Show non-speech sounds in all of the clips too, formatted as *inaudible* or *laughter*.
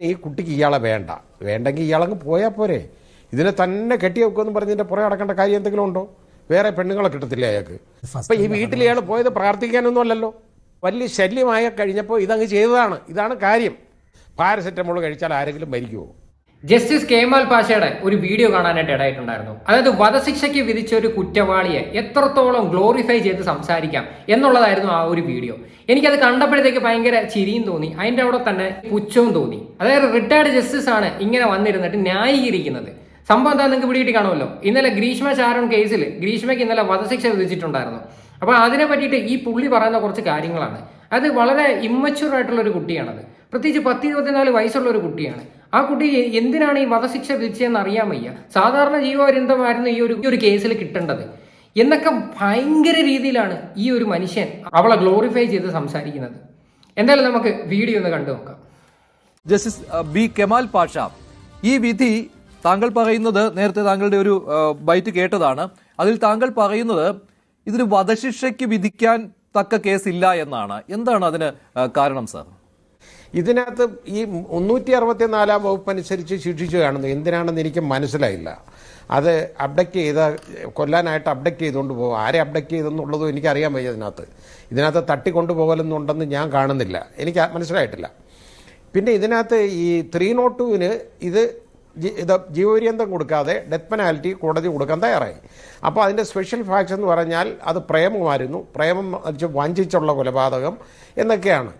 ഈ കുട്ടിക്ക് ഇയാളെ വേണ്ട. വേണ്ടെങ്കിൽ ഇയാളങ്ങ് പോയാൽ പോരെ. ഇതിനെ തന്നെ കെട്ടി വെക്കുമെന്ന് പറഞ്ഞതിന്റെ പുറകെ അടക്കേണ്ട കാര്യം എന്തെങ്കിലും ഉണ്ടോ? വേറെ പെണ്ണുങ്ങളെ കിട്ടത്തില്ല അയാൾക്ക്? അപ്പൊ ഈ വീട്ടിൽ ഇയാൾ പോയത് പ്രാർത്ഥിക്കാനൊന്നും അല്ലല്ലോ. വലിയ ശല്യമായ കഴിഞ്ഞപ്പോൾ ഇതങ്ങ് ചെയ്തതാണ്. ഇതാണ് കാര്യം. പാരസെറ്റമോൾ കഴിച്ചാൽ ആരെങ്കിലും മരിക്കുമോ ജസ്റ്റിസ് കേമാൽ പാഷയുടെ ഒരു വീഡിയോ കാണാനായിട്ട് ഇടയായിട്ടുണ്ടായിരുന്നു. അതായത് വധശിക്ഷയ്ക്ക് വിധിച്ച ഒരു കുറ്റവാളിയെ എത്രത്തോളം ഗ്ലോറിഫൈ ചെയ്ത് സംസാരിക്കാം എന്നുള്ളതായിരുന്നു ആ ഒരു വീഡിയോ. എനിക്കത് കണ്ടപ്പോഴത്തേക്ക് ഭയങ്കര ചിരിയും തോന്നി. അതിന്റെ അവിടെ തന്നെ പുച്ഛവും തോന്നി. അതായത് റിട്ടയർഡ് ജസ്റ്റിസ് ആണ് ഇങ്ങനെ വന്നിരുന്നിട്ട് ന്യായീകരിക്കുന്നത്. സംഭവം എന്താ നിങ്ങൾക്ക് പിടികിട്ടി കാണുമല്ലോ? ഇന്നലെ ഗ്രീഷ്മ ചാരൺ കേസിൽ ഗ്രീഷ്മയ്ക്ക് ഇന്നലെ വധശിക്ഷ വിധിച്ചിട്ടുണ്ടായിരുന്നു. അപ്പോൾ അതിനെ പറ്റിയിട്ട് ഈ പുള്ളി പറയുന്ന കുറച്ച് കാര്യങ്ങളാണ്. അത് വളരെ ഇമ്മച്യൂർ ആയിട്ടുള്ള ഒരു കുട്ടിയാണത്. പ്രത്യേകിച്ച് പത്ത് ഇരുപത്തിനാല് വയസ്സുള്ള ഒരു കുട്ടിയാണ്. ആ കുട്ടി എന്തിനാണ് ഈ വധശിക്ഷ വിധിച്ചതെന്ന് അറിയാൻ വയ്യ. സാധാരണ ജീവപര്യന്തമായിരുന്നു ഈ ഒരു ഈ ഒരു കേസിൽ കിട്ടേണ്ടത്. എന്നൊക്കെ ഭയങ്കര രീതിയിലാണ് ഈ ഒരു മനുഷ്യൻ അവളെ ഗ്ലോറിഫൈ ചെയ്ത് സംസാരിക്കുന്നത്. എന്തായാലും നമുക്ക് വീഡിയോ ഒന്ന് കണ്ടു നോക്കാം. ജസ്റ്റിസ് ബി കെമാൽ പാഷ ഈ വിധി താങ്കൾ പറയുന്നത് നേരത്തെ താങ്കളുടെ ഒരു ബൈറ്റ് കേട്ടതാണ്. അതിൽ താങ്കൾ പറയുന്നത് ഇതിന് വധശിക്ഷയ്ക്ക് വിധിക്കാൻ തക്ക കേസില്ല എന്നാണ്. എന്താണ് അതിന് കാരണം സാർ? ഇതിനകത്ത് ഈ മുന്നൂറ്റി അറുപത്തി നാലാം വകുപ്പ് അനുസരിച്ച് ശിക്ഷിച്ചു കാണുന്നത് എന്തിനാണെന്ന് എനിക്ക് മനസ്സിലായില്ല. അത് അപ്ഡക്റ്റ് ചെയ്ത കൊല്ലാനായിട്ട് അപ്ഡക്റ്റ് ചെയ്തുകൊണ്ട് പോകും. ആരെ അപ്ഡക്റ്റ് ചെയ്തെന്നുള്ളതും എനിക്കറിയാൻ വയ്യ ഇതിനകത്ത്. ഇതിനകത്ത് തട്ടിക്കൊണ്ടുപോകലെന്നുണ്ടെന്ന് ഞാൻ കാണുന്നില്ല. എനിക്ക് മനസ്സിലായിട്ടില്ല. പിന്നെ ഇതിനകത്ത് ഈ ത്രീ നോട്ട് ടുവിന് ഇത് ഇത് ജീവപര്യന്തം കൊടുക്കാതെ ഡെത്ത് പെനാൽറ്റി കോടതി കൊടുക്കാൻ തയ്യാറായി. അപ്പോൾ അതിന്റെ സ്പെഷ്യൽ ഫാക്ട്സ് എന്ന് പറഞ്ഞാൽ അത് പ്രേമമായിരുന്നു. പ്രേമം വഞ്ചിച്ചുള്ള കൊലപാതകം എന്നൊക്കെയാണ്.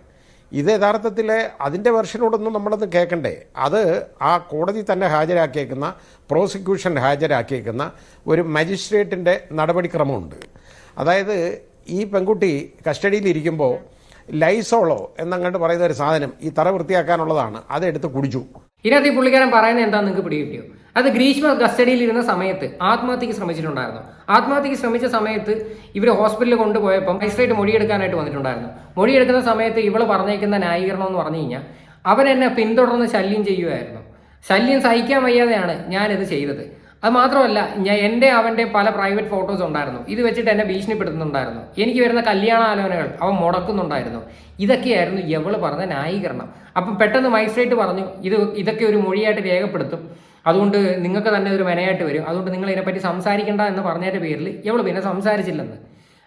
ഇത് യഥാർത്ഥത്തിൽ അതിന്റെ വെർഷനോടൊന്നും നമ്മളൊന്ന് കേൾക്കണ്ടേ അത് ആ കോടതി തന്നെ ഹാജരാക്കിയേക്കുന്ന പ്രോസിക്യൂഷൻ ഹാജരാക്കിയേക്കുന്ന ഒരു മജിസ്ട്രേറ്റിന്റെ നടപടിക്രമമുണ്ട്. അതായത് ഈ പെൺകുട്ടി കസ്റ്റഡിയിലിരിക്കുമ്പോൾ ലൈസോളോ എന്നങ്ങോട്ട് പറയുന്ന ഒരു സാധനം ഈ തറ വൃത്തിയാക്കാനുള്ളതാണ്. അതെടുത്ത് കുടിച്ചു. ഇതിനകത്ത് ഈ പുള്ളിക്കാരൻ പറയുന്നത് എന്താ നിങ്ങൾക്ക് പിടികിട്ടിയോ? അത് ഗ്രീഷ്മ കസ്റ്റഡിയിൽ ഇരുന്ന സമയത്ത് ആത്മഹത്യക്ക് ശ്രമിച്ചിട്ടുണ്ടായിരുന്നു. ആത്മഹത്യക്ക് ശ്രമിച്ച സമയത്ത് ഇവർ ഹോസ്പിറ്റലിൽ കൊണ്ടുപോയപ്പം മജിസ്ട്രേറ്റ് മൊഴിയെടുക്കാനായിട്ട് വന്നിട്ടുണ്ടായിരുന്നു. മൊഴിയെടുക്കുന്ന സമയത്ത് ഇവൾ പറഞ്ഞേക്കുന്ന ന്യായീകരണം എന്ന് പറഞ്ഞു കഴിഞ്ഞാൽ അവൻ എന്നെ പിന്തുടർന്ന് ശല്യം ചെയ്യുമായിരുന്നു ശല്യം സഹിക്കാൻ വയ്യാതെയാണ് ഞാനിത് ചെയ്തത്. അത് മാത്രമല്ല ഞാൻ എന്റെ അവന്റെ പല പ്രൈവറ്റ് ഫോട്ടോസ് ഉണ്ടായിരുന്നു. ഇത് വെച്ചിട്ട് എന്നെ ഭീഷണിപ്പെടുത്തുന്നുണ്ടായിരുന്നു. എനിക്ക് വരുന്ന കല്യാണാലോചനകൾ അവൻ മുടക്കുന്നുണ്ടായിരുന്നു. ഇതൊക്കെയായിരുന്നു എവൾ പറഞ്ഞ ന്യായീകരണം. അപ്പം പെട്ടെന്ന് മജിസ്ട്രേറ്റ് പറഞ്ഞു ഇത് ഇതൊക്കെ ഒരു മൊഴിയായിട്ട് രേഖപ്പെടുത്തും. അതുകൊണ്ട് നിങ്ങൾക്ക് തന്നെ ഒരു മെനയായിട്ട് വരും. അതുകൊണ്ട് നിങ്ങൾ ഇതിനെപ്പറ്റി സംസാരിക്കേണ്ട എന്ന് പറഞ്ഞതിന്റെ പേരിൽ ഇവൾ പിന്നെ സംസാരിച്ചില്ലെന്ന്.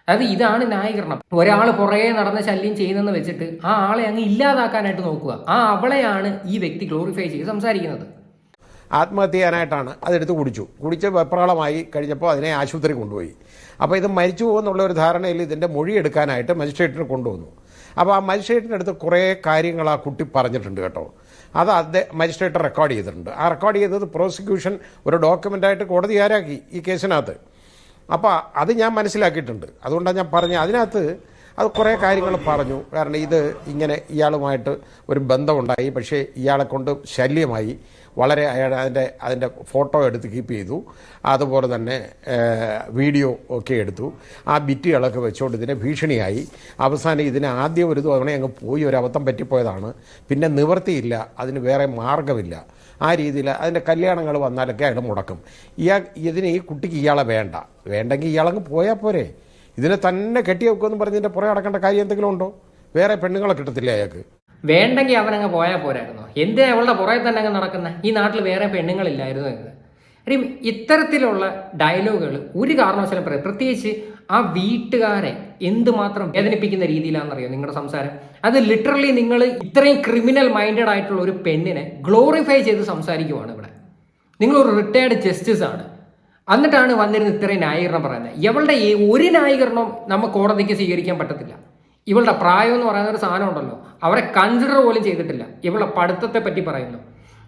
അതായത് ഇതാണ് ന്യായീകരണം. ഒരാൾ പുറകെ നടന്ന ശല്യം ചെയ്യുന്നെന്ന് വെച്ചിട്ട് ആ ആളെ അങ്ങ് ഇല്ലാതാക്കാനായിട്ട് നോക്കുക. ആ അവളെയാണ് ഈ വ്യക്തി ഗ്ലോറിഫൈ ചെയ്ത് സംസാരിക്കുന്നത്. ആത്മഹത്യ ചെയ്യാനായിട്ടാണ് അതെടുത്ത് കുടിച്ചു. കുടിച്ച് വെപ്രാളമായി കഴിഞ്ഞപ്പോൾ അതിനെ ആശുപത്രി കൊണ്ടുപോയി. അപ്പോൾ ഇത് മരിച്ചു പോകുന്നുള്ള ഒരു ധാരണയിൽ ഇതിന്റെ മൊഴി എടുക്കാനായിട്ട് മജിസ്ട്രേറ്റിനെ കൊണ്ടുവന്നു. അപ്പോൾ ആ മജിസ്ട്രേറ്റിന്റെ അടുത്ത് കുറേ കാര്യങ്ങൾ ആ കുട്ടി പറഞ്ഞിട്ടുണ്ട് കേട്ടോ. അത് അദ്ദേഹം മജിസ്ട്രേറ്റ് റെക്കോർഡ് ചെയ്തിട്ടുണ്ട്. ആ റെക്കോർഡ് ചെയ്തത് പ്രോസിക്യൂഷൻ ഒരു ഡോക്യുമെന്റായിട്ട് കോടതി ആരാക്കി ഈ കേസിനകത്ത്. അപ്പോൾ അത് ഞാൻ മനസ്സിലാക്കിയിട്ടുണ്ട്. അതുകൊണ്ടാണ് ഞാൻ പറഞ്ഞത് അതിനകത്ത് അത് കുറേ കാര്യങ്ങൾ പറഞ്ഞു. കാരണം ഇത് ഇങ്ങനെ ഇയാളുമായിട്ട് ഒരു ബന്ധമുണ്ടായി. പക്ഷേ ഇയാളെ കൊണ്ട് ശല്യമായി. വളരെ അയാൾ അതിന്റെ അതിന്റെ ഫോട്ടോ എടുത്ത് കീപ്പ് ചെയ്തു. അതുപോലെ തന്നെ വീഡിയോ ഒക്കെ എടുത്തു. ആ ബിറ്റുകളൊക്കെ വെച്ചുകൊണ്ട് ഇതിനെ ഭീഷണിയായി. അവസാനം ഇതിനെ ആദ്യം ഒരു തവണ അങ്ങ് പോയി ഒരു അബദ്ധം പറ്റിപ്പോയതാണ്. പിന്നെ നിവർത്തിയില്ല അതിന് വേറെ മാർഗമില്ല. ആ രീതിയിൽ അതിന്റെ കല്യാണങ്ങൾ വന്നാലൊക്കെ അയാൾ മുടക്കും. ഇയാൾ ഇതിന് ഈ കുട്ടിക്ക് ഇയാളെ വേണ്ട. വേണ്ടെങ്കിൽ ഇയാളങ്ങ് പോയാൽ പോരെ. ഇതിനെ തന്നെ കെട്ടി വെക്കുമെന്ന് പറഞ്ഞതിന്റെ പുറകെ അടക്കേണ്ട കാര്യം എന്തെങ്കിലും ഉണ്ടോ? വേറെ പെണ്ണുങ്ങളെ കിട്ടത്തില്ല അയാൾക്ക്? വേണ്ടെങ്കിൽ അവനങ്ങ് പോയാൽ പോരായിരുന്നോ? എന്തിനാ അവളുടെ പുറകെ തന്നെ അങ്ങ് നടക്കുന്ന? ഈ നാട്ടിൽ വേറെ പെണ്ണുങ്ങളില്ലായിരുന്നു എന്ന്. കാര്യം ഇത്തരത്തിലുള്ള ഡയലോഗുകൾ ഒരു കാരണവശാലും പറയാം പ്രത്യേകിച്ച് ആ വീട്ടുകാരെ എന്തുമാത്രം വേദനിപ്പിക്കുന്ന രീതിയിലാണെന്നറിയോ നിങ്ങളുടെ സംസാരം? അത് ലിറ്ററലി നിങ്ങൾ ഇത്രയും ക്രിമിനൽ മൈൻഡഡ് ആയിട്ടുള്ള ഒരു പെണ്ണിനെ ഗ്ലോറിഫൈ ചെയ്ത് സംസാരിക്കുവാണ് ഇവിടെ. നിങ്ങൾ ഒരു റിട്ടയർഡ് ജസ്റ്റിസ് ആണ്. എന്നിട്ടാണ് വന്നിരുന്ന് ഇത്രയും ന്യായീകരണം പറയുന്നത്. എവളുടെ ഒരു ന്യായീകരണം നമ്മൾ കോടതിക്ക് സ്വീകരിക്കാൻ പറ്റത്തില്ല. ഇവളുടെ പ്രായം എന്ന് പറയുന്ന ഒരു സാധനം ഉണ്ടല്ലോ. അവരെ കൺസിഡർ പോലും ചെയ്തിട്ടില്ല. ഇവളുടെ പഠിത്തത്തെ പറ്റി പറയുന്നു.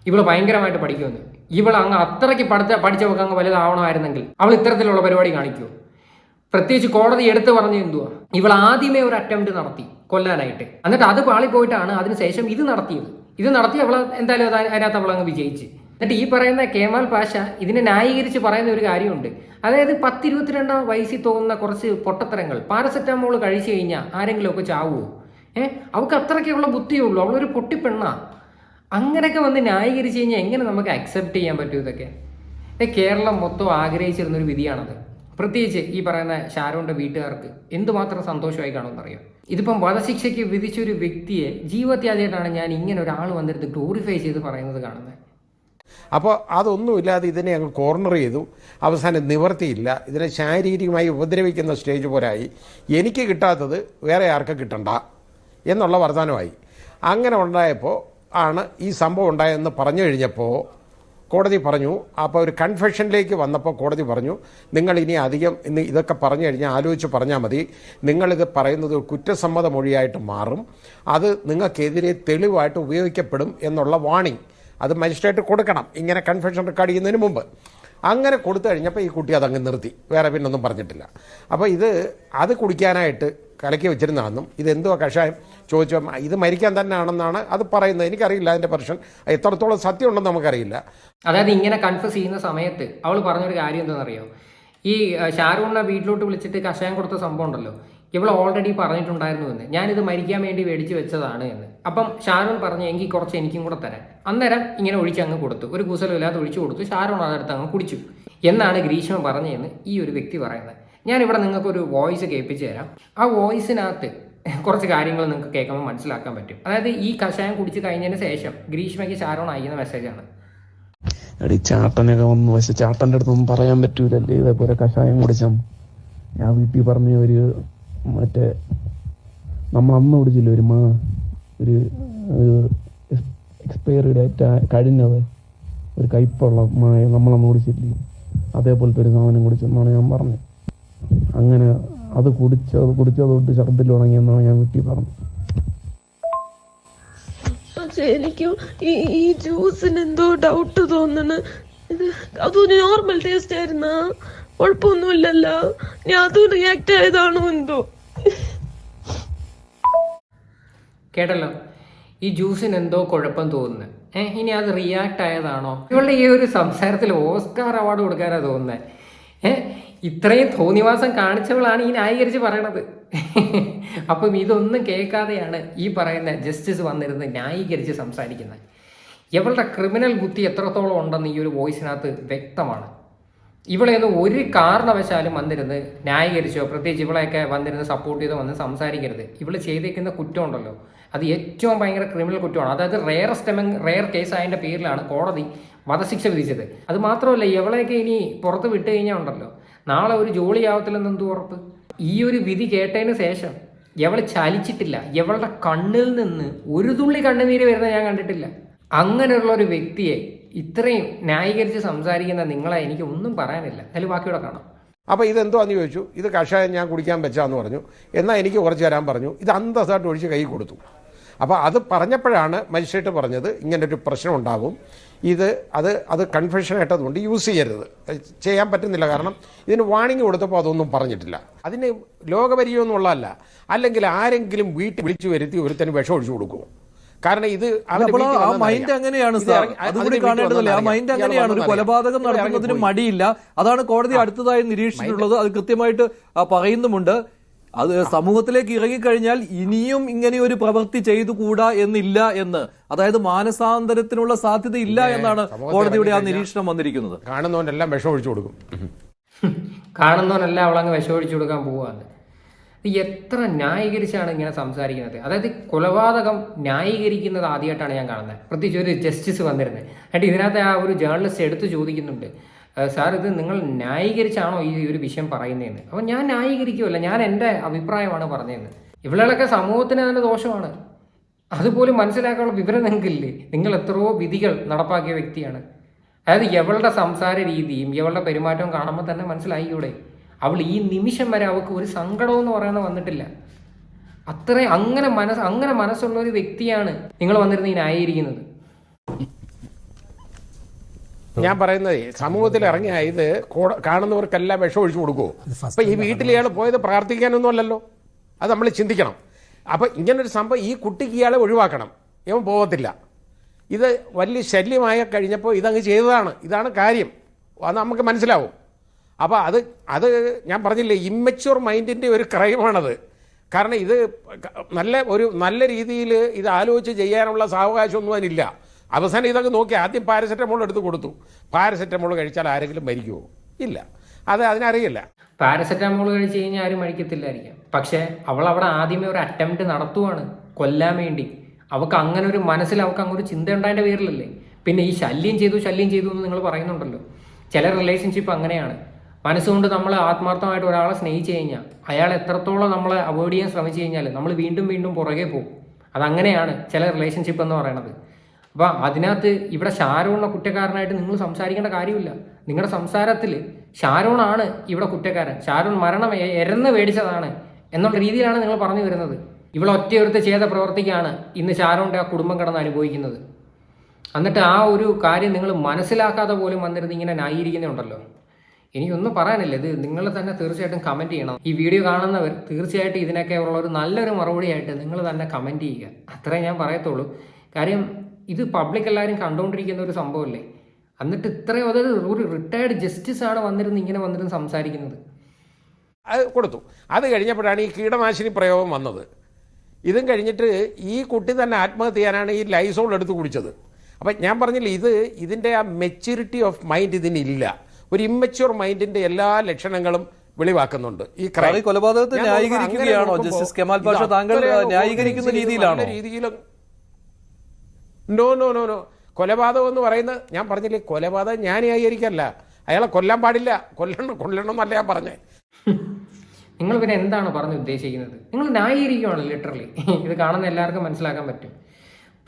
ഇവൾ ഭയങ്കരമായിട്ട് പഠിക്കുമെന്ന്. ഇവൾ അങ്ങ് അത്രയ്ക്ക് പഠിത്ത പഠിച്ചവൾക്ക് അങ്ങ് വലുതാവണമായിരുന്നെങ്കിൽ അവൾ ഇത്തരത്തിലുള്ള പരിപാടി കാണിക്കുമോ പ്രത്യേകിച്ച് കോടതി എടുത്തു പറഞ്ഞു എന്തുവാ? ഇവൾ ആദ്യമേ ഒരു അറ്റംപ്റ്റ് നടത്തി കൊല്ലാനായിട്ട്. എന്നിട്ട് അത് പാളിപ്പോയിട്ടാണ് അതിനുശേഷം ഇത് നടത്തിയത്. ഇത് നടത്തി അവൾ എന്തായാലും അത് അതിനകത്ത് അവൾ അങ്ങ് വിജയിച്ച്. എന്നിട്ട് ഈ പറയുന്ന കേമാൽ പാഷ ഇതിനെ ന്യായീകരിച്ച് പറയുന്ന ഒരു കാര്യമുണ്ട്. അതായത് പത്തിരുപത്തിരണ്ടാം വയസ്സിൽ തോന്നുന്ന കുറച്ച് പൊട്ടത്തരങ്ങൾ. പാരസെറ്റാമോൾ കഴിച്ചു കഴിഞ്ഞാൽ ആരെങ്കിലും ഒക്കെ ചാവുമോ ഏഹ് അവൾക്ക് അത്രയ്ക്കുള്ള ബുദ്ധിയുള്ളൂ അവളൊരു പൊട്ടിപ്പെണ്ണാ. അങ്ങനെയൊക്കെ വന്ന് ന്യായീകരിച്ച് കഴിഞ്ഞാൽ എങ്ങനെ നമുക്ക് അക്സെപ്റ്റ് ചെയ്യാൻ പറ്റും ഇതൊക്കെ? കേരളം മൊത്തം ആഗ്രഹിച്ചിരുന്നൊരു വിധിയാണത്. പ്രത്യേകിച്ച് ഈ പറയുന്ന ഷാരോന്റെ വീട്ടുകാർക്ക് എന്തുമാത്രം സന്തോഷമായി കാണുമെന്നറിയോ? ഇതിപ്പം വധശിക്ഷയ്ക്ക് വിധിച്ചൊരു വ്യക്തിയെ ജീവിതത്യാദിയായിട്ടാണ് ഞാൻ ഇങ്ങനെ ഒരാൾ വന്നിരുന്ന് ഗ്ലോറിഫൈ ചെയ്ത് പറയുന്നത് കാണുന്നത്. അപ്പോൾ അതൊന്നുമില്ലാതെ ഇതിനെ അങ്ങ് കോർണർ ചെയ്തു. അവസാനം നിവർത്തിയില്ല. ഇതിനെ ശാരീരികമായി ഉപദ്രവിക്കുന്ന സ്റ്റേജ് പോരായി. എനിക്ക് കിട്ടാത്തത് വേറെ ആർക്കും കിട്ടണ്ട എന്നുള്ള വർത്തമാനമായി. അങ്ങനെ ഉണ്ടായപ്പോൾ ആണ് ഈ സംഭവം ഉണ്ടായതെന്ന് പറഞ്ഞു കഴിഞ്ഞപ്പോൾ കോടതി പറഞ്ഞു. അപ്പോൾ ഒരു കൺഫെഷനിലേക്ക് വന്നപ്പോൾ കോടതി പറഞ്ഞു നിങ്ങൾ ഇനി അധികം ഇന്ന് ഇതൊക്കെ പറഞ്ഞു കഴിഞ്ഞാൽ ആലോചിച്ച് പറഞ്ഞാൽ മതി. നിങ്ങളിത് പറയുന്നത് കുറ്റസമ്മത മൊഴിയായിട്ട് മാറും. അത് നിങ്ങൾക്കെതിരെ തെളിവായിട്ട് ഉപയോഗിക്കപ്പെടും എന്നുള്ള വാണിംഗ് അത് മജിസ്ട്രേറ്റ് കൊടുക്കണം. ഇങ്ങനെ കൺഫെഷൻ റെക്കോർഡ് ചെയ്യുന്നതിന് മുമ്പ്. അങ്ങനെ കൊടുത്തു കഴിഞ്ഞപ്പോൾ ഈ കുട്ടി അതങ്ങ് നിർത്തി. വേറെ പിന്നൊന്നും പറഞ്ഞിട്ടില്ല. അപ്പോൾ ഇത് അത് കുടിക്കാനായിട്ട് കലക്കി വെച്ചിരുന്നതാണെന്നും ഇതെന്തോ കഷായം? ചോദിച്ചോ ഇത് മരിക്കാൻ തന്നെ ആണെന്നാണ് അത് പറയുന്നത്. എനിക്കറിയില്ല അതിന്റെ പ്രശ്നം. എത്രത്തോളം സത്യം ഉണ്ടെന്ന് നമുക്കറിയില്ല. അതായത് ഇങ്ങനെ കൺഫ്യൂസ് ചെയ്യുന്ന സമയത്ത് അവൾ പറഞ്ഞൊരു കാര്യം എന്താണെന്നറിയോ? ഈ ഷാരൂണിനെ വീട്ടിലോട്ട് വിളിച്ചിട്ട് കഷായം കൊടുത്ത സംഭവം ഉണ്ടല്ലോ. ഇവൾ ഓൾറെഡി പറഞ്ഞിട്ടുണ്ടായിരുന്നു എന്ന്. ഞാനിത് മരിക്കാൻ വേണ്ടി മേടിച്ച് വെച്ചതാണ് എന്ന്. അപ്പം ഷാരോൺ പറഞ്ഞു എങ്കിൽ കുറച്ച് എനിക്കും കൂടെ തരാൻ. അന്നേരം ഇങ്ങനെ ഒഴിച്ച് അങ്ങ് കൊടുത്തു. ഒരു കുസലമില്ലാതെ ഒഴിച്ചു കൊടുത്തു. ഷാരോൺ അതെടുത്ത് അങ്ങ് കുടിച്ചു. എന്നാണ് ഗ്രീഷ്മ പറഞ്ഞതെന്ന് ഈ ഒരു വ്യക്തി പറയുന്നത്. ഞാനിവിടെ നിങ്ങൾക്കൊരു വോയിസ് കേൾപ്പിച്ചു തരാം. ആ വോയിസിനകത്ത് കുറച്ച് കാര്യങ്ങൾ നിങ്ങൾക്ക് കേൾക്കുമ്പോൾ മനസ്സിലാക്കാൻ പറ്റും. അതായത് ഈ കഷായം കുടിച്ച് കഴിഞ്ഞതിന് ശേഷം ഗ്രീഷ്മയ്ക്ക് ഷാരോൺ അയക്കുന്ന മെസ്സേജാണ് ചാട്ടനൊക്കെ വന്നു അടുത്തൊന്നും പറയാൻ ഇതേപോലെ കഷായം കുടിച്ചാൽ ഞാൻ വീട്ടിൽ പറഞ്ഞ ഒരു മറ്റേ നമ്മൾ അന്ന് കുടിച്ചില്ല ഒരു മാ ഒരു എക്സ്പയറി ഡേറ്റ് കഴിഞ്ഞത്. ഒരു കയ്പുള്ള മായ നമ്മളന്ന് കുടിച്ചില്ലേ അതേപോലത്തെ ഒരു സാധനം കുടിച്ചെന്നാണ് ഞാൻ പറഞ്ഞത്. അങ്ങനെ അത് കുടിച്ചത് കുടിച്ചത് തൊട്ട് ഛർദ്ദിൽ ഉണങ്ങിയെന്നാണ് ഞാൻ വീട്ടിൽ പറഞ്ഞത്. പക്ഷെ എനിക്ക് ഈ ഈ ജ്യൂസിന് എന്തോ ഡൗട്ട് തോന്നണ് ഇത് അതൊരു നോർമൽ ടേസ്റ്റ് ആയിരുന്ന? കുഴപ്പമൊന്നുമില്ലല്ലോ. ഞാൻ അതും റിയാക്ട് ആയതാണോ എന്തോ? കേട്ടല്ലോ? ഈ ജ്യൂസിന് എന്തോ കുഴപ്പം തോന്നുന്നു. ഏഹ് ഇനി അത് റിയാക്ട് ആയതാണോ? ഇവളുടെ ഈ ഒരു സംസാരത്തിൽ ഓസ്കാർ അവാർഡ് കൊടുക്കാനാണ് തോന്നുന്നത് ഏഹ് ഇത്രയും തോന്നിവാസം കാണിച്ചവളാണ് ഈ ന്യായീകരിച്ച് പറയണത്. അപ്പം ഇതൊന്നും കേൾക്കാതെയാണ് ഈ പറയുന്ന ജസ്റ്റിസ് വന്നിരുന്ന് ന്യായീകരിച്ച് സംസാരിക്കുന്നത്. ഇവളുടെ ക്രിമിനൽ ബുദ്ധി എത്രത്തോളം ഉണ്ടെന്ന് ഈ ഒരു വോയിസിനകത്ത് വ്യക്തമാണ്. ഇവളെയൊന്നും ഒരു കാരണവശാലും വന്നിരുന്ന് ന്യായീകരിച്ചോ പ്രത്യേകിച്ച് ഇവളെയൊക്കെ വന്നിരുന്ന് സപ്പോർട്ട് ചെയ്തോ വന്ന് സംസാരിക്കരുത്. ഇവൾ ചെയ്തേക്കുന്ന കുറ്റം ഉണ്ടല്ലോ അത് ഏറ്റവും ഭയങ്കര ക്രിമിനൽ കുറ്റമാണ്. അതായത് റെയറസ്റ്റ് എമംഗ് റെയർ കേസ് ആയതിന്റെ പേരിലാണ് കോടതി വധശിക്ഷ വിധിച്ചത്. അത് മാത്രമല്ല ഇവളെയൊക്കെ ഇനി പുറത്ത് വിട്ട് കഴിഞ്ഞാൽ ഉണ്ടല്ലോ. നാളെ ഒരു ജോലി ആവത്തില്ലെന്ന് എന്ത് ഉറപ്പ്? ഈ ഒരു വിധി കേട്ടതിന് ശേഷം ഇവൾ ചലിച്ചിട്ടില്ല. ഇവളുടെ കണ്ണിൽ നിന്ന് ഒരു തുള്ളി കണ്ണുനീര് വരുന്ന ഞാൻ കണ്ടിട്ടില്ല. അങ്ങനെയുള്ള ഒരു വ്യക്തിയെ ഇത്രയും ന്യായീകരിച്ച് സംസാരിക്കുന്ന നിങ്ങളെ എനിക്ക് ഒന്നും പറയാനില്ല. അതിൽ ബാക്കിയോടെ കാണാം. അപ്പോൾ ഇതെന്തോന്ന് ചോദിച്ചു? ഇത് കഷായം ഞാൻ കുടിക്കാൻ വെച്ചാന്ന് പറഞ്ഞു. എന്നാൽ എനിക്ക് കുറച്ച് തരാൻ പറഞ്ഞു. ഇത് അന്തസ്സായിട്ട് ഒഴിച്ച് കൈ കൊടുത്തു. അപ്പോൾ അത് പറഞ്ഞപ്പോഴാണ് മജിസ്ട്രേറ്റ് പറഞ്ഞത് ഇങ്ങനൊരു പ്രശ്നം ഉണ്ടാകും. ഇത് അത് അത് കൺഫെഷനായിട്ടതുകൊണ്ട് യൂസ് ചെയ്യരുത്. ചെയ്യാൻ പറ്റുന്നില്ല. കാരണം ഇതിന് വാണിംഗ് കൊടുത്തപ്പോൾ അതൊന്നും പറഞ്ഞിട്ടില്ല. അതിന് ലോകപരിചയമൊന്നുമുള്ളതല്ല അല്ലെങ്കിൽ ആരെങ്കിലും വീട്ടിൽ വിളിച്ചു വരുത്തി ഒരുത്തന് വിഷം ഒഴിച്ചു കൊടുക്കുമോ കാരണം ഇത് ആ മൈൻഡ്. അങ്ങനെയാണ് അതുകൂടി കാണേണ്ടതല്ലേ? ആ മൈൻഡ് എങ്ങനെയാണ് അങ്ങനെയാണ് ഒരു കൊലപാതകം നടത്തുന്നതിന് മടിയില്ല. അതാണ് കോടതി അടുത്തതായി നിരീക്ഷിച്ചിട്ടുള്ളത്. അത് കൃത്യമായിട്ട് പറയുന്നുമുണ്ട്. അത് സമൂഹത്തിലേക്ക് ഇറങ്ങിക്കഴിഞ്ഞാൽ ഇനിയും ഇങ്ങനെ ഒരു പ്രവൃത്തി ചെയ്തുകൂടാ എന്നില്ല എന്ന്. അതായത് മാനസാന്തരത്തിനുള്ള സാധ്യത ഇല്ല? എന്നാണ് കോടതിയുടെ ആ നിരീക്ഷണം വന്നിരിക്കുന്നത്. കാണുന്നവനെല്ലാം വിഷം ഒഴിച്ചു കൊടുക്കും. *laughs* കാണുന്നവനെല്ലാം അവളങ്ങ് വിഷമൊഴിച്ചു കൊടുക്കാൻ പോവാന്ന് ഇത് എത്ര ന്യായീകരിച്ചാണ് ഇങ്ങനെ സംസാരിക്കുന്നത്? അതായത് കൊലപാതകം ന്യായീകരിക്കുന്നത് ആദ്യമായിട്ടാണ് ഞാൻ കാണുന്നത്. പ്രത്യേകിച്ച് ഒരു ജസ്റ്റിസ് വന്നിരുന്നത് എന്നിട്ട് ഇതിനകത്ത് ആ ഒരു ജേർണലിസ്റ്റ് എടുത്ത് ചോദിക്കുന്നുണ്ട് "ഏഹ് സാർ ഇത് നിങ്ങൾ ന്യായീകരിച്ചാണോ ഈ ഒരു വിഷയം പറയുന്നതെന്ന്? അപ്പോൾ ഞാൻ ന്യായീകരിക്കുമല്ല ഞാൻ എന്റെ അഭിപ്രായമാണ് പറഞ്ഞതെന്ന്. ഇവളുകളൊക്കെ സമൂഹത്തിന് തന്നെ ദോഷമാണ്. അതുപോലും മനസ്സിലാക്കാനുള്ള വിവരം നിങ്ങൾക്കില്ലേ? നിങ്ങൾ എത്രയോ വിധികൾ നടപ്പാക്കിയ വ്യക്തിയാണ്. അതായത് എവളുടെ സംസാര രീതിയും എവളുടെ പെരുമാറ്റവും കാണുമ്പോൾ തന്നെ മനസ്സിലായിക്കൂടെ അവൾ ഈ നിമിഷം വരെ അവൾക്ക് ഒരു സങ്കടം എന്ന് പറയുന്നത് വന്നിട്ടില്ല. അത്ര അങ്ങനെ മനസ്സ് അങ്ങനെ മനസ്സുള്ള ഒരു വ്യക്തിയാണ് നിങ്ങൾ വന്നിരുന്ന ഈ ന്യായീകരിക്കുന്നത് ഞാൻ പറയുന്നത് സമൂഹത്തിൽ ഇറങ്ങിയ ഇത് കാണുന്നവർക്കെല്ലാം വിഷം ഒഴിച്ചു കൊടുക്കുമോ അപ്പൊ ഈ വീട്ടിൽ ഇയാൾ പോയത് പ്രാർത്ഥിക്കാനൊന്നും അല്ലല്ലോ അത് നമ്മൾ ചിന്തിക്കണം. അപ്പൊ ഇങ്ങനൊരു സംഭവം ഈ കുട്ടിക്ക് ഇയാളെ ഒഴിവാക്കണം. ഇവൻ പോകത്തില്ല ഇത് വലിയ ശല്യമായ കഴിഞ്ഞപ്പോൾ ഇതങ്ങ് ചെയ്തതാണ്. ഇതാണ് കാര്യം. അത് നമുക്ക് മനസ്സിലാവും. അപ്പോൾ അത് അത് ഞാൻ പറഞ്ഞില്ലേ ഇമ്മച്യൂർ മൈൻഡിന്റെ ഒരു ക്രൈമാണത്. കാരണം ഇത് നല്ല ഒരു നല്ല രീതിയിൽ ഇത് ആലോചിച്ച് ചെയ്യാനുള്ള സാവകാശമൊന്നും അതിനില്ല അവസാനം ഇതൊക്കെ നോക്കി ആദ്യം പാരസെറ്റമോൾ എടുത്ത് കൊടുത്തു. പാരസെറ്റമോൾ കഴിച്ചാൽ ആരെങ്കിലും മരിക്കുമോ ഇല്ല. അത് അതിനറിയില്ല. പാരസെറ്റമോൾ കഴിച്ച് കഴിഞ്ഞാൽ ആരും മരിക്കത്തില്ലായിരിക്കാം. പക്ഷേ അവൾ അവിടെ ആദ്യമേ ഒരു അറ്റംപ്റ്റ് നടത്തുവാണ്. കൊല്ലാൻ വേണ്ടി. അവൾക്ക് അങ്ങനെ ഒരു മനസ്സിൽ അവൾക്ക് അങ്ങനെ ഒരു ചിന്ത ഉണ്ടായതിന്റെ പേരിലല്ലേ. പിന്നെ ഈ ശല്യം ചെയ്തു ശല്യം ചെയ്തു എന്ന് നിങ്ങൾ പറയുന്നുണ്ടല്ലോ. ചില റിലേഷൻഷിപ്പ് അങ്ങനെയാണ്. മനസ്സുകൊണ്ട് നമ്മൾ ആത്മാർത്ഥമായിട്ട് ഒരാളെ സ്നേഹിച്ചു കഴിഞ്ഞാൽ അയാൾ എത്രത്തോളം നമ്മളെ അവോയ്ഡ് ചെയ്യാൻ ശ്രമിച്ചു കഴിഞ്ഞാൽ നമ്മൾ വീണ്ടും വീണ്ടും പുറകെ പോകും. അതങ്ങനെയാണ് ചില റിലേഷൻഷിപ്പ് എന്ന് പറയുന്നത് അപ്പോൾ അതിനകത്ത് ഇവിടെ ഷാരോണിനെ കുറ്റക്കാരനായിട്ട് നിങ്ങൾ സംസാരിക്കേണ്ട കാര്യമില്ല. നിങ്ങളുടെ സംസാരത്തിൽ ഷാരോണാണ് ഇവിടെ കുറ്റക്കാരൻ. ഷാരോൺ മരണം എരന്ന് മേടിച്ചതാണ് എന്നുള്ള രീതിയിലാണ് നിങ്ങൾ പറഞ്ഞു വരുന്നത്. ഇവിടെ ഒറ്റയൊരുത്ത് ചെയ്ത പ്രവർത്തിക്കാണ് ഇന്ന് ഷാരോണിന്റെ ആ കുടുംബം കിടന്ന് അനുഭവിക്കുന്നത്. എന്നിട്ട് ആ ഒരു കാര്യം നിങ്ങൾ മനസ്സിലാക്കാതെ പോലും വന്നിരുന്ന് ഇങ്ങനെ ന്യായീകരിക്കുന്നുണ്ടല്ലോ. എനിക്കൊന്നും പറയാനില്ല. ഇത് നിങ്ങൾ തന്നെ തീർച്ചയായിട്ടും കമന്റ് ചെയ്യണം. ഈ വീഡിയോ കാണുന്നവർ തീർച്ചയായിട്ടും ഇതിനൊക്കെ ഉള്ള ഒരു നല്ലൊരു മറുപടിയായിട്ട് നിങ്ങൾ തന്നെ കമന്റ് ചെയ്യുക. അത്രേ ഞാൻ പറയത്തുള്ളൂ. കാര്യം ഇത് പബ്ലിക് എല്ലാവരും കണ്ടുകൊണ്ടിരിക്കുന്ന ഒരു സംഭവമല്ലേ എന്നിട്ട് ഇത്രയും അതായത് ഒരു റിട്ടയർഡ് ജസ്റ്റിസ് ആണ് വന്നിരുന്ന് ഇങ്ങനെ വന്നിരുന്ന് സംസാരിക്കുന്നത്. അത് കൊടുത്തു. അത് കഴിഞ്ഞപ്പോഴാണ് ഈ കീടനാശിനി പ്രയോഗം വന്നത്. ഇതും കഴിഞ്ഞിട്ട് ഈ കുട്ടി തന്നെ ആത്മഹത്യ ചെയ്യാനാണ് ഈ ലൈസോൾ എടുത്ത് കുടിച്ചത്. അപ്പം ഞാൻ പറഞ്ഞില്ല ഇത് ഇതിന്റെ ആ മെച്യൂരിറ്റി ഓഫ് മൈൻഡ് ഇതിനില്ല. ഒരു ഇമ്മച്യൂർ മൈൻഡിന്റെ എല്ലാ ലക്ഷണങ്ങളും വെളിവാക്കുന്നുണ്ട്. ഈ ക്രൈം കൊലപാതകത്തെ ന്യായീകരിക്കുകയാണോ? ജസ്റ്റിസ് കെമാൽ പാഷ താങ്കൾ ന്യായീകരിക്കുന്ന രീതിയിലാണോ? രീതിയിലും നോ നോ നോ നോ കൊലപാതകം എന്ന് പറയുന്നത് ഞാൻ പറഞ്ഞില്ലേ കൊലപാതകം ഞാൻ ന്യായീകരിക്കല്ല. അയാളെ കൊല്ലാൻ പാടില്ല. കൊല്ലണം കൊല്ലണം എന്നല്ല ഞാൻ പറഞ്ഞത് നിങ്ങൾ പിന്നെ എന്താണ് പറഞ്ഞ് ഉദ്ദേശിക്കുന്നത്? നിങ്ങൾ ന്യായീകരിക്കുകയാണ് ലിറ്ററലി ഇത് കാണുന്ന എല്ലാവർക്കും മനസ്സിലാക്കാൻ പറ്റും.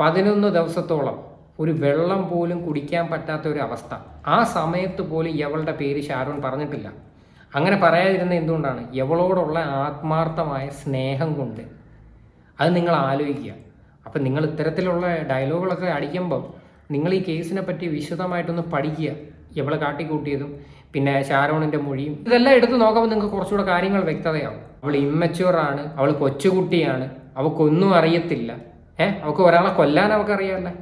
പതിനൊന്ന് ദിവസത്തോളം ഒരു വെള്ളം പോലും കുടിക്കാൻ പറ്റാത്ത ഒരു അവസ്ഥ. ആ സമയത്ത് പോലും യവളുടെ പേര് ഷാരോൺ പറഞ്ഞിട്ടില്ല. അങ്ങനെ പറയാതിരുന്ന എന്തുകൊണ്ടാണ്? യവളോടുള്ള ആത്മാർത്ഥമായ സ്നേഹം കൊണ്ട്. അത് നിങ്ങൾ ആലോചിക്കുക. അപ്പം നിങ്ങൾ ഇത്തരത്തിലുള്ള ഡയലോഗുകളൊക്കെ അടിക്കുമ്പം നിങ്ങൾ ഈ കേസിനെ പറ്റി വിശദമായിട്ടൊന്ന് പഠിക്കുക. എവളെ കാട്ടിക്കൂട്ടിയതും പിന്നെ ഷാരോണിന്റെ മൊഴിയും ഇതെല്ലാം എടുത്തു നോക്കുമ്പോൾ നിങ്ങൾക്ക് കുറച്ചുകൂടെ കാര്യങ്ങൾ വ്യക്തതയാവും. അവൾ ഇമ്മച്ചുവറാണ് അവൾ കൊച്ചുകുട്ടിയാണ് അവൾക്കൊന്നും അറിയത്തില്ല. ഏഹ് അവൾക്ക് ഒരാളെ കൊല്ലാൻ അവൾക്ക് അറിയാമല്ലേ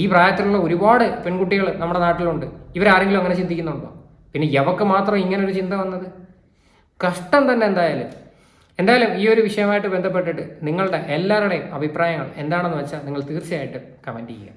ഈ പ്രായത്തിലുള്ള ഒരുപാട് പെൺകുട്ടികൾ നമ്മുടെ നാട്ടിലുണ്ട്. ഇവരാരെങ്കിലും അങ്ങനെ ചിന്തിക്കുന്നുണ്ടോ? പിന്നെ യവക്ക് മാത്രം ഇങ്ങനെ ഒരു ചിന്ത വന്നത്? കഷ്ടം തന്നെ എന്തായാലും. എന്തായാലും ഈ ഒരു വിഷയമായിട്ട് ബന്ധപ്പെട്ടിട്ട് നിങ്ങളുടെ എല്ലാവരുടെയും അഭിപ്രായങ്ങൾ എന്താണെന്ന് വെച്ചാൽ നിങ്ങൾ തീർച്ചയായിട്ടും കമന്റ് ചെയ്യുക.